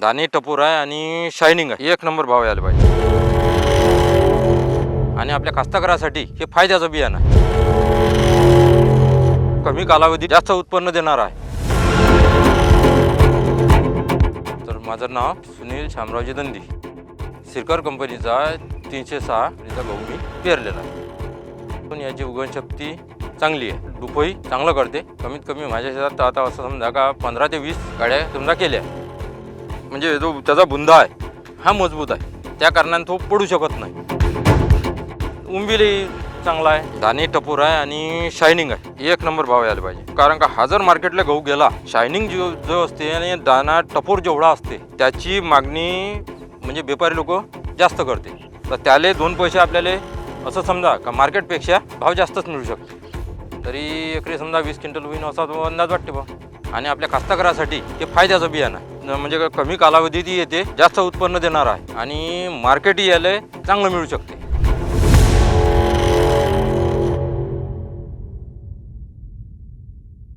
दाणे टपूर आहे आणि शायनिंग आहे. एक नंबर भाव यायला पाहिजे. आणि आपल्या कास्तकारासाठी हे फायद्याचं बियाणं आहे. कमी कालावधीत जास्त उत्पन्न देणार आहे. तर माझं नाव सुनील शामरावजी दंदी सिरकर कंपनीचा तीनशे सहा तिचा गहू मी पेरलेला आहे. पण याची उगवणशक्ती चांगली आहे. दुपही चांगलं करते. कमीत कमी माझ्या शेतात आता असं समजा का पंधरा ते वीस गाड्या समजा केल्या. म्हणजे जो त्याचा बुंदा आहे हा मजबूत आहे. त्या कारणाने तो पडू शकत नाही. उंबिली चांगला आहे. दाणे टपूर आहे आणि शायनिंग आहे. एक नंबर भाव यायला पाहिजे. कारण का हा जर मार्केटला गहू गेला शायनिंग जो जो असते आणि दाना टपूर जेवढा असते त्याची मागणी म्हणजे व्यापारी लोक जास्त करते. तर त्याले दोन पैसे आपल्याला असं समजा का मार्केटपेक्षा भाव जास्तच मिळू शकते. तरी एकरी समजा वीस क्विंटल होईन असा तो अंदाज वाटते बा. आणि आपल्या कास्तकारासाठी हे फायद्याचं बियाणं आहे. म्हणजे कमी कालावधीतही येते जास्त उत्पन्न देणार आहे. आणि मार्केटही यायला चांगलं मिळू शकतं.